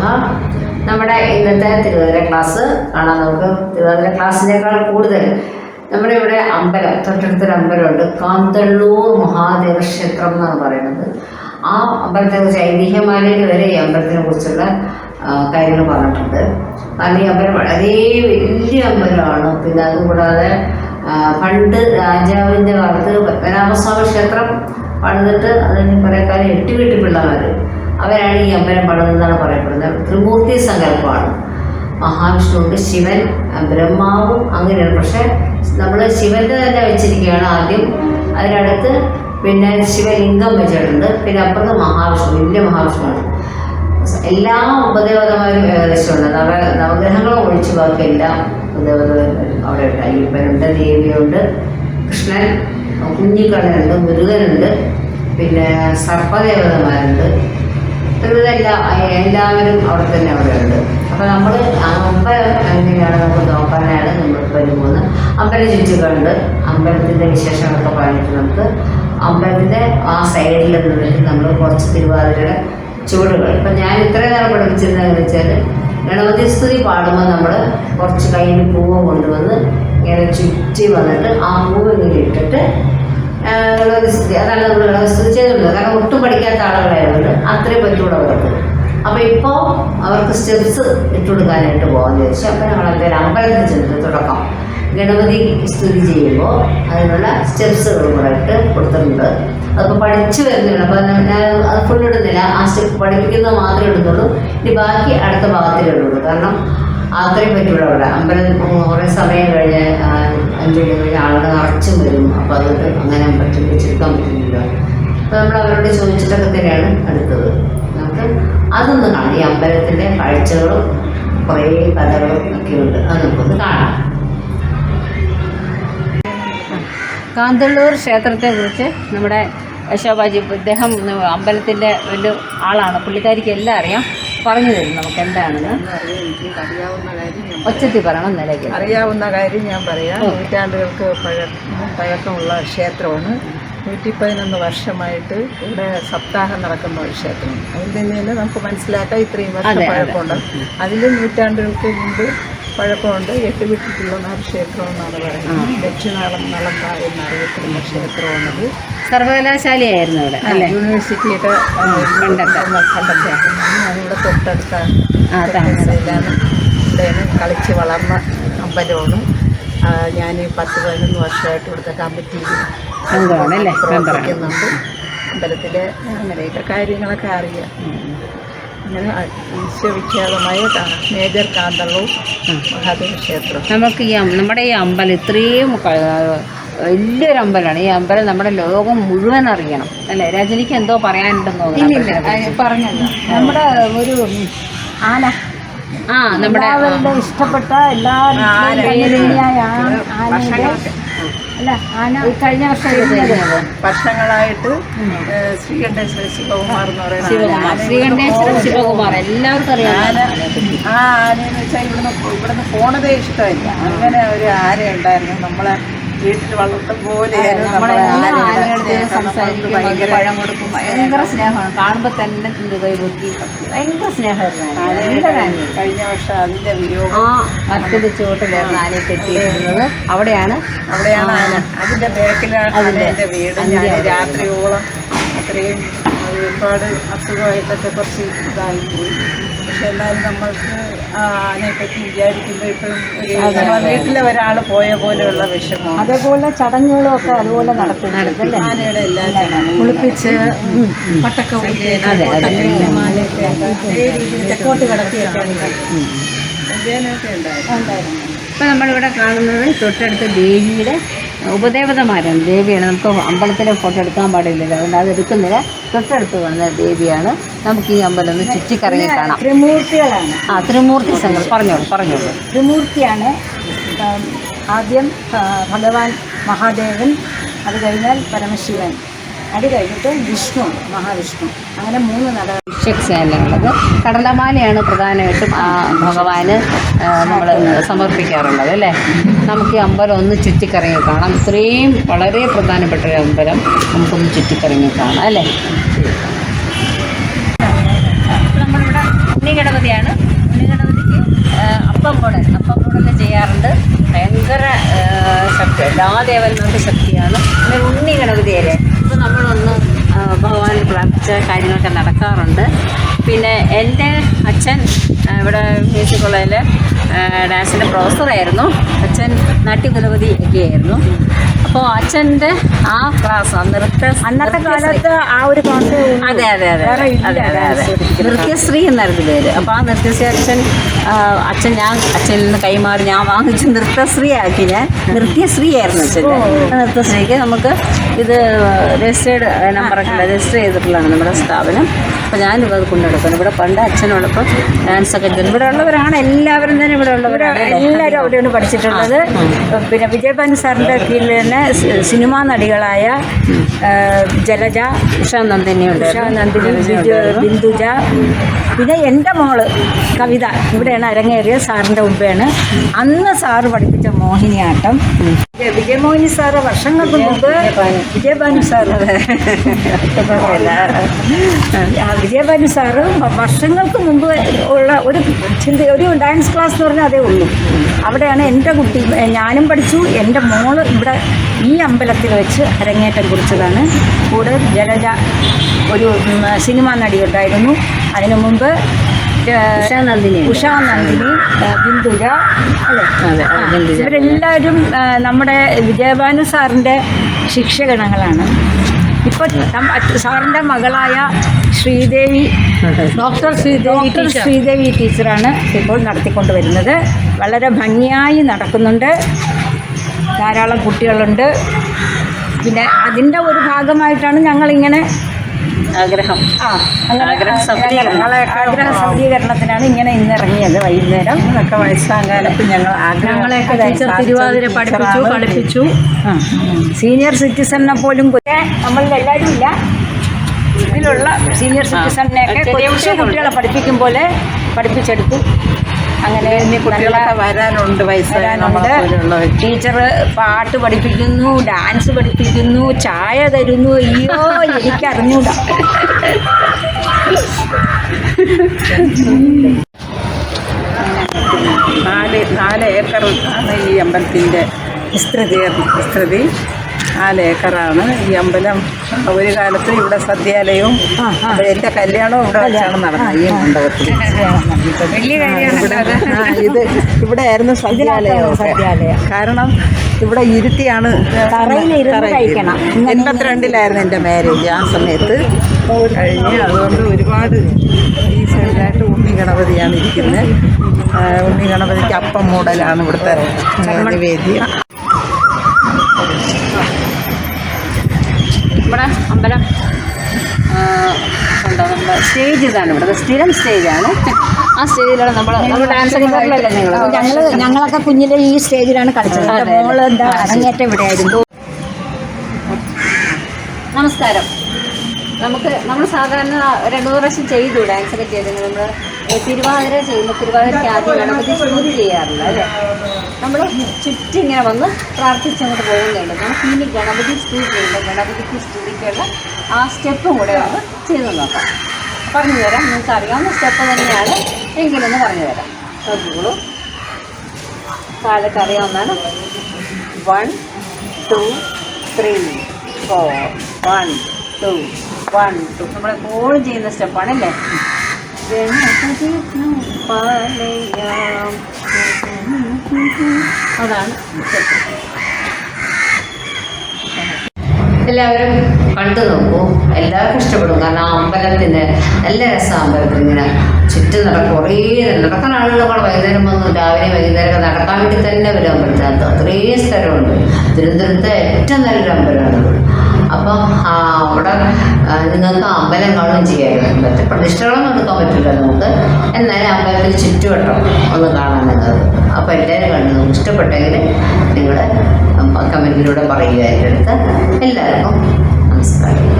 നമഃ നമ്മുടെ ഇന്നത്തെ തിരുവാതിര ക്ലാസ് കാണാൻ നമുക്ക് തിരുവാതിര ക്ലാസ്സിനേക്കാൾ കൂടുതൽ നമ്മുടെ ഇവിടെ അമ്പലം തൊട്ടടുത്തൊരു അമ്പലമുണ്ട്. കാന്തള്ളൂർ മഹാദേവ ക്ഷേത്രം എന്നാണ് പറയുന്നത്. ആ അമ്പലത്തെ കുറിച്ച് ഐതിഹ്യമാലയിൽ വരെ ഈ അമ്പലത്തിനെ കുറിച്ചുള്ള കാര്യങ്ങൾ പറഞ്ഞിട്ടുണ്ട്. കാരണം ഈ അമ്പലം വളരെ വലിയ അമ്പലമാണ്. പിന്നെ അതുകൂടാതെ പണ്ട് രാജാവിന്റെ കാലത്ത് പത്മനാഭസ്വാമി ക്ഷേത്രം പണിതിട്ട് അതിന് കുറേ കാലം എട്ട് വീട്ടു പിള്ളമാർ അവരാണ് ഈ അമ്പലം പണിതെന്നാണ് പറയപ്പെടുന്നത്. ത്രിമൂർത്തി സങ്കല്പമാണ്. മഹാവിഷ്ണുവിന്റെ ശിവൻ ബ്രഹ്മാവും അങ്ങനെയാണ്. പക്ഷെ നമ്മൾ ശിവന്റെ തന്നെ വെച്ചിരിക്കുകയാണ് ആദ്യം. അതിനടുത്ത് പിന്നെ ശിവലിംഗം വെച്ചിട്ടുണ്ട്. പിന്നെ അപ്പുറത്ത് മഹാവിഷ്ണു വലിയ മഹാവിഷ്ണുവാണ്. എല്ലാ ഉപദേവതമാരും ഏകദേശം ഉണ്ട് നവ നവഗ്രഹങ്ങളും ഒഴിച്ചു ബാക്കി എല്ലാ ഉപദേവതമാരും അവിടെ ഉണ്ട്. അയ്യപ്പനുണ്ട് ദേവിയുണ്ട് കൃഷ്ണൻ കുഞ്ഞിക്കണ്ണനുണ്ട് മുരുകനുണ്ട്. പിന്നെ സർപ്പദേവതമാരുണ്ട്. ഇതെല്ലാം എല്ലാവരും അവിടെ തന്നെ അവിടെ ഉണ്ട്. അപ്പോൾ നമ്മൾ അമ്പ എങ്ങനെയാണ് നമുക്ക് നോക്കാനാണ് നമ്മൾ വരുമ്പോൾ ചുറ്റി ചുറ്റുകളുണ്ട്. അമ്പലത്തിന്റെ വിശേഷങ്ങളൊക്കെ പറഞ്ഞിട്ട് നമുക്ക് അമ്പലത്തിന്റെ ആ സൈഡിൽ നിന്നിട്ട് നമ്മൾ കുറച്ച് തിരുവാതിരയുടെ ചുവടുകൾ. ഇപ്പം ഞാൻ ഇത്രയും നേരം പഠിപ്പിച്ചിരുന്നതെന്ന് വെച്ചാൽ ഗണപതി സ്തുതി പാടുമ്പോൾ നമ്മൾ കുറച്ച് കയ്യിൽ പൂവ് കൊണ്ടുവന്ന് ഇങ്ങനെ ചുറ്റി വന്നിട്ട് ആ പൂവ് ഇങ്ങനെ ഇട്ടിട്ട് ഗണപതി സ്തുതി. അതാണ് നമ്മൾ ഗണപതി സ്തുതി ചെയ്തിട്ടുള്ളത് കാരണം ഒട്ടും പഠിക്കാത്ത ആളുകളായതുകൊണ്ട് അത്രയും പറ്റുള്ളൂ അവർക്ക്. അപ്പോൾ ഇപ്പോൾ അവർക്ക് സ്റ്റെപ്സ് ഇട്ടുകൊടുക്കാനായിട്ട് പോകാമെന്ന് ചോദിച്ചു അപ്പോൾ എന്തായാലും അമ്പലത്തിൽ ചെന്നിട്ട് തുടക്കം. ഗണപതി സ്തുതി ചെയ്യുമ്പോൾ അതിനുള്ള സ്റ്റെപ്സുകൾ കൂടെ ഇട്ട് കൊടുത്തിട്ടുണ്ട്. അതിപ്പോൾ പഠിച്ചു വരുന്നില്ല. അപ്പം ഞാൻ അത് ഫുൾ ഇടുന്നില്ല. ആ സ്റ്റെപ്പ് പഠിപ്പിക്കുന്നത് മാത്രമേ ഇടുന്നുള്ളൂ. ഇനി ബാക്കി അടുത്ത ഭാഗത്തിലേ ഇടുള്ളൂ. കാരണം അത്രയും പറ്റുള്ളൂ അവിടെ. അമ്പലം കുറേ സമയം കഴിഞ്ഞ് അഞ്ചു മണി കഴിഞ്ഞ് ആളുകൾ നിറച്ചും വരും. അപ്പോൾ അത് അങ്ങനെ പറ്റും വെച്ചെടുക്കാൻ പറ്റുന്നില്ല. അപ്പോൾ നമ്മൾ അവരോട് ചോദിച്ചിട്ടൊക്കെ തന്നെയാണ് എടുത്തത്. നമുക്ക് അതൊന്ന് കാണാം. ഈ അമ്പലത്തിന്റെ കാഴ്ചകളും കുറേ കഥകളും ഒക്കെ ഉണ്ട് അത് നമുക്കൊന്ന് കാണാം. കാന്തള്ളൂർ ക്ഷേത്രത്തെക്കുറിച്ച് നമ്മുടെ ശോഭാജി ഇദ്ദേഹം അമ്പലത്തിന്റെ ഒരു ആളാണ്. പുള്ളിക്കാരിക്ക് എല്ലാം അറിയാം. പറഞ്ഞു തരും നമുക്ക് എന്താണെന്ന്. എനിക്ക് അറിയാവുന്ന കാര്യം ഞാൻ ഒച്ചത്തിൽ പറയണം നിലയ്ക്ക് അറിയാവുന്ന കാര്യം ഞാൻ പറയാം. നൂറ്റാണ്ടുകൾക്ക് പഴ പഴക്കമുള്ള ക്ഷേത്രമാണ്. നൂറ്റി പതിനൊന്ന് വർഷമായിട്ട് ഇവിടെ സപ്താഹം നടക്കുന്ന ഒരു ക്ഷേത്രം. അതിൽ തന്നെയല്ലേ നമുക്ക് മനസ്സിലാക്കാം ഇത്രയും വർഷം. പഴക്കമുണ്ട്. അതിൽ നൂറ്റാണ്ടുകൾക്ക് മുമ്പ് പഴക്കമുണ്ട്. എട്ട് വീട്ടിലുള്ള ക്ഷേത്രം എന്നാണ് പറയുന്നത്. ദക്ഷിണാളം നളന്ത എന്നറിയപ്പെടുന്ന ക്ഷേത്രമാണത്. സർവകലാശാലയായിരുന്നു ഇവിടെ അല്ലേ? യൂണിവേഴ്സിറ്റിയുടെ ആ, അതിവിടെ തൊട്ടടുത്താണ്. ഇവിടെയാണ് കളിച്ച് വളർന്ന അമ്പലമാണ്. ഞാൻ പത്ത് പതിനൊന്ന് വർഷമായിട്ട് ഇവിടുത്തെ കമ്മിറ്റിയിൽ അംഗമാണ് അല്ലേ പ്രവർത്തിക്കുന്നുണ്ട് അമ്പലത്തിലെ അങ്ങനെയൊക്കെ കാര്യങ്ങളൊക്കെ അറിയാം. അങ്ങനെ വിശ്വവിഖ്യാതമായ മേജർ കാന്തള്ളൂർ മഹാദേവ ക്ഷേത്രം നമുക്ക് ഈ നമ്മുടെ ഈ അമ്പലം ഇത്രയും വലിയൊരു അമ്പലമാണ്. ഈ അമ്പലം നമ്മുടെ ലോകം മുഴുവൻ അറിയണം. അല്ലേ? രജനിക്ക് എന്തോ പറയാനുണ്ടെന്ന് തോന്നുന്നു പറഞ്ഞല്ലോ. നമ്മുടെ ഒരു ആന. ആ നമ്മുടെ ഇഷ്ടപ്പെട്ട എല്ലാ ആനയുടെ കഴിഞ്ഞ വർഷം വർഷങ്ങളായിട്ട് ശ്രീകണ്ഠേശ്വര ശിവകുമാർ എന്ന് പറയുന്നത് ശിവകുമാർ. ശ്രീകണ്ഠേശ്വര ശിവകുമാർ. എല്ലാവർക്കും അറിയാം ആന ആ ആനയെന്ന് വെച്ചാൽ ഇവിടുന്ന് ഇവിടുന്ന് പോണതേ ഇഷ്ടമില്ല. അങ്ങനെ ഒരു ആന ഉണ്ടായിരുന്നു നമ്മളെ വീട്ടിൽ വളർത്തും. സംസാരിക്കും ഭയങ്കര പഴം കൊടുക്കും ഭയങ്കര സ്നേഹമാണ്. കാണുമ്പോൾ തന്നെ കൈ പൊക്കി ഭയങ്കര സ്നേഹമായിരുന്നു. കഴിഞ്ഞ വർഷം അതിന്റെ വിയോഗം. മറ്റൊരു ചുവട്ടിലായിരുന്നു ആനയെ കെട്ടിയിരുന്നത്. അവിടെയാണ്? അവിടെയാണ് ആന. അതിന്റെ ബാക്കിലാണ് അതിന്റെ വീട്. ഞാൻ. രാത്രിയോളം അത്രയും അത് ഒരുപാട് അസുഖമായിട്ടൊക്കെ കുറച്ച് ഇതായി പോയി. പക്ഷെ എന്നാലും നമ്മൾക്ക് വിചാരിക്കുമ്പോൾ ഇപ്പം വീട്ടിലെ ഒരാൾ പോയ പോലെയുള്ള വിഷമം. അതേപോലെ ചടങ്ങുകളും ഒക്കെ അതുപോലെ നടത്തുന്നുണ്ട് അല്ലേ? ആനയുടെ എല്ലാ ചടങ്ങും കുളിപ്പിച്ച് പട്ടക്ക തെക്കോട്ട് കിടത്തിയൊക്കെ ഉണ്ടായിരുന്നു. ഉണ്ടായിരുന്നു. ഇപ്പം നമ്മളിവിടെ കാണുന്നത് തൊട്ടടുത്ത് ദേവിയുടെ ഉപദേവതമാരാണ്. ദേവിയാണ്. നമുക്ക് അമ്പലത്തിലെ ഫോട്ടോ എടുക്കാൻ പാടില്ലല്ലോ. അതുകൊണ്ട് അത് എടുക്കുന്നില്ല. തൊട്ടടുത്ത് വന്ന ദേവിയാണ്. നമുക്ക് ഈ അമ്പലം ഒന്ന് ചുറ്റിക്കറങ്ങി കാണാം. ത്രിമൂർത്തികളാണ്. ആ ത്രിമൂർത്തി സംഘം പറഞ്ഞോളൂ പറഞ്ഞോളൂ. ത്രിമൂർത്തിയാണ് ആദ്യം ഭഗവാൻ മഹാദേവൻ അത് കഴിഞ്ഞാൽ പരമശിവൻ. അത് കഴിഞ്ഞിട്ട് വിഷ്ണു മഹാവിഷ്ണു. അങ്ങനെ മൂന്ന് നട ഭിക്ഷക്സേനുള്ളത് കടലമാലയാണ് പ്രധാനമായിട്ടും ആ ഭഗവാന് നമ്മൾ സമർപ്പിക്കാറുള്ളത് അല്ലേ? നമുക്ക് ഈ അമ്പലം ഒന്ന് ചുറ്റിക്കറങ്ങി കാണാം. ഇത്രയും വളരെ പ്രധാനപ്പെട്ട ഒരു അമ്പലം നമുക്കൊന്ന് ചുറ്റിക്കറങ്ങി കാണാം അല്ലേ? നമ്മളിവിടെ ഉണ്ണിഗണപതിക്ക് അപ്പം കൂടൽ അപ്പം കൂടൽ ചെയ്യാറുണ്ട്. ഭയങ്കര ശക്തി എല്ലാ ദേവന്മാർക്ക് ശക്തിയാണ്. പിന്നെ ഉണ്ണി ഗണപതിയല്ലേ ഇപ്പം നമ്മളൊന്ന് ഭഗവാൻ പ്രാർത്ഥിച്ച കാര്യങ്ങളൊക്കെ നടക്കാറുണ്ട്. പിന്നെ എന്റെ അച്ഛൻ ഇവിടെ മ്യൂസിക് കോളേജിൽ ഡാൻസിന്റെ പ്രൊഫസറായിരുന്നു. അച്ഛൻ നാട്യഗണപതി ഒക്കെ ആയിരുന്നു അപ്പോൾ അച്ഛന്റെ ആ ക്ലാസ് നൃത്ത അന്നത്തെ കാലത്ത് ആ ഒരു ക്ലാസ് അതെ അതെ അതെ. അതെ അതെ അതെ. നൃത്യശ്രീ എന്നായിരുന്നു പേര്. അപ്പോൾ ആ നൃത്യശ്രീ അച്ഛൻ അച്ഛൻ ഞാൻ അച്ഛനിൽ നിന്ന് കൈമാറി ഞാൻ വാങ്ങിച്ച് നൃത്തശ്രീ ആക്കി ഞാൻ നൃത്യശ്രീ ആയിരുന്നു അച്ഛന്റെ നൃത്തശ്രീക്ക് നമുക്ക് ഇത് രജിസ്റ്റേർഡ് നമ്പറൊക്കെ രജിസ്റ്റർ ചെയ്തിട്ടുള്ളതാണ് നമ്മുടെ സ്ഥാപനം. അപ്പോൾ ഞാൻ അത് കൊണ്ടുനടക്കുന്നു. ഇവിടെ പണ്ട് അച്ഛനോടൊപ്പം ഡാൻസ് ഒക്കെ ചെയ്തു. ഇവിടെ ഉള്ളവരാണ് എല്ലാവരും തന്നെ ഇവിടെ ഉള്ളവരാണ്. എല്ലാവരും അവിടെയാണ് പഠിച്ചിട്ടുള്ളത്. പിന്നെ വിജയഭാനു സാറിന്റെ കീഴിൽ തന്നെ സിനിമാ നടികളായ ജലജ ഉഷാനന്ദിനിയുണ്ട് ഉഷാനന്ദിനി ഉണ്ട് ഉഷ നന്ദിനി ബിന്ദുജ പിന്നെ എന്റെ മോൾ കവിത ഇവിടെയാണ് അരങ്ങേറിയ സാറിന്റെ മുമ്പാണ്. അന്ന് സാറ് പഠിപ്പിച്ച മോഹിനിയാട്ടം. വിജയ- വിജയമോഹിനി സാറ് വർഷങ്ങൾക്ക് മുമ്പ് വിജയഭാനു സാറ്. വിജയഭാനു സാറ് വർഷങ്ങൾക്ക് മുമ്പ് ഉള്ള ഒരു ചിന്ത ഒരു ഡാൻസ് ക്ലാസ് എന്ന് പറഞ്ഞാൽ അതേ ഉള്ളൂ. അവിടെയാണ് എന്റെ കുട്ടി ഞാനും പഠിച്ചു എന്റെ മോൾ ഇവിടെ ഈ അമ്പലത്തിൽ വെച്ച് അരങ്ങേറ്റം കുറിച്ചതാണ്. കൂടെ ജലജ ഒരു സിനിമാ സിനിമാ നടിയുണ്ടായിരുന്നു അതിനു മുമ്പ് ഉഷ നന്ദിനി ഉഷ നന്ദിനി ഏ, ബിന്ദുജ അല്ലേ. ഇവരെല്ലാവരും നമ്മുടെ വിജയഭാനു സാറിന്റെ ശിക്ഷഗണങ്ങളാണ് ഇപ്പൊ സാറിന്റെ മകളായ ശ്രീദേവി ഡോക്ടർ ശ്രീദേവി ഡോക്ടർ ശ്രീദേവി ടീച്ചറാണ് ഇപ്പോൾ നടത്തിക്കൊണ്ട് വരുന്നത് വളരെ ഭംഗിയായി നടക്കുന്നുണ്ട്. ധാരാളം കുട്ടികളുണ്ട്. പിന്നെ അതിന്റെ ഒരു ഭാഗമായിട്ടാണ് ഞങ്ങളിങ്ങനെ ആഗ്രഹം. ആഗ്രഹ സഫലീകരണത്തിനാണ് ഇങ്ങനെ ഇന്ന് ഇറങ്ങിയത്. വൈകുന്നേരം ഒക്കെ വയസ്സാകാലത്ത് ഞങ്ങൾ ആഗ്രഹങ്ങളെയൊക്കെ ടീച്ചർ തിരുവാതിര പഠിപ്പിച്ചു കളിപ്പിച്ചു. സീനിയർ സിറ്റിസണിനെ പോലും നമ്മളിൽ എല്ലാവരും ഇല്ല. ഇതിലുള്ള സീനിയർ സിറ്റിസണിനെയൊക്കെ കൊച്ചു കുട്ടികളെ പഠിപ്പിക്കും പോലെ പഠിപ്പിച്ചെടുത്തു. അങ്ങനെ കുട്ടികളൊക്കെ വരാനുണ്ട് പോലെയുള്ളവർ ടീച്ചർ പാട്ട് പഠിപ്പിക്കുന്നു ഡാൻസ് പഠിപ്പിക്കുന്നു ചായ തരുന്നു. അയ്യോ എനിക്കറിഞ്ഞൂടാ. നാല് നാല് ഏക്കർ ആണ് ഈ അമ്പലത്തിന്റെ വിസ്തൃതി വിസ്തൃതി. നാല് ഏക്കറാണ്. ഈ അമ്പലം ഒരു കാലത്ത് ഇവിടെ സദ്യാലയവും. എന്റെ കല്യാണവും ഇവിടെ വെച്ചാണ് നടന്നത്. ഈ മണ്ഡപത്തിൽ. ഇവിടെ ഇത് ഇവിടെ ആയിരുന്നു സദ്യാലയം സദ്യാലയം. കാരണം ഇവിടെ ഇരുത്തിയാണ് എൺപത്തിരണ്ടിലായിരുന്നു എന്റെ മാരേജ് ആ സമയത്ത്. കഴിഞ്ഞ് അതുകൊണ്ട് ഒരുപാട് ഈ സൈഡിലായിട്ട് ഉണ്ണി ഗണപതിയാണ് ഇരിക്കുന്നത്. ഉണ്ണി ഗണപതിക്ക് അപ്പം മൂടലാണ് ഇവിടുത്തെ നിവേദ്യം. നമ്മുടെ അമ്പലം എന്താ നമ്മുടെ സ്റ്റേജ് ഇതാണ് ഇവിടെ. സ്ഥിരം സ്റ്റേജാണ്. ആ സ്റ്റേജിലാണ് നമ്മൾ നമ്മൾ ഡാൻസ് ഞങ്ങൾ ഞങ്ങളൊക്കെ കുഞ്ഞിലെ ഈ സ്റ്റേജിലാണ് കളിച്ചത്. മോൾ എന്താ അരങ്ങേറ്റം ഇവിടെ ആയിരുന്നു നമസ്കാരം. നമുക്ക് നമ്മൾ സാധാരണ രണ്ടു മൂന്ന് പ്രാവശ്യം ചെയ്തു ഡാൻസൊക്കെ ചെയ്തിരുന്നു നമ്മൾ തിരുവാതിര ചെയ്യുമ്പോൾ തിരുവാതിരയ്ക്ക് ആദ്യം ഗണപതി സ്തുതി ചെയ്യാറില്ല അല്ലേ? നമ്മൾ ചുറ്റും ഇങ്ങനെ വന്ന് പ്രാർത്ഥിച്ചങ്ങോട്ട് പോകുന്നുണ്ട്. നമുക്ക് ഇനി ഗണപതി സ്തുതി ചെയ്യുമ്പോൾ ഗണപതിക്ക് സ്തുതിക്കുള്ള ആ സ്റ്റെപ്പും കൂടെ നമ്മൾ ചെയ്ത് നോക്കാം. പറഞ്ഞു തരാം. നിങ്ങൾക്ക് അറിയാവുന്ന സ്റ്റെപ്പ് തന്നെയാണ്. എങ്കിലൊന്ന് പറഞ്ഞു തരാം. നോക്കിക്കോളൂ കാലത്ത് അറിയാവുന്നതാണ് one two three four one two one two നമ്മൾ എപ്പോഴും ചെയ്യുന്ന സ്റ്റെപ്പാണല്ലേ? എല്ലാവരും കണ്ടു നോക്കൂ. എല്ലാവർക്കും ഇഷ്ടപ്പെടും. കാരണം ആ അമ്പലത്തിന്റെ നല്ല രസം അമ്പലത്തിൽ ഇങ്ങനെ ചുറ്റും നടക്കും കുറേ നടക്കാൻ ആളുകൾ കൂടെ വൈകുന്നേരം വന്നു രാവിലെ വൈകുന്നേരമൊക്കെ നടക്കാൻ വേണ്ടി തന്നെ വരും അമ്പലത്തിനകത്ത്. അത്രയും സ്ഥലമുണ്ട്. തിരുവനന്തപുരത്തെ ഏറ്റവും നല്ലൊരു അമ്പലമാണ്. അപ്പം അവിടെ നിങ്ങൾക്ക് അമ്പലം കാണുകയും ചെയ്യാമായിരുന്നു പറ്റും. പ്രതിഷ്ഠകളൊന്നും എടുക്കാൻ പറ്റില്ല നമുക്ക്. എന്നാലും അമ്പലത്തിൽ ചുറ്റുവട്ടം ഒന്ന് കാണാൻ നിങ്ങൾക്ക് അപ്പോൾ എല്ലാവരും കണ്ടു. നിങ്ങൾക്ക് ഇഷ്ടപ്പെട്ടെങ്കിൽ നിങ്ങൾ കമന്റിലൂടെ പറയുക എന്റെ എല്ലാവർക്കും നമസ്കാരം.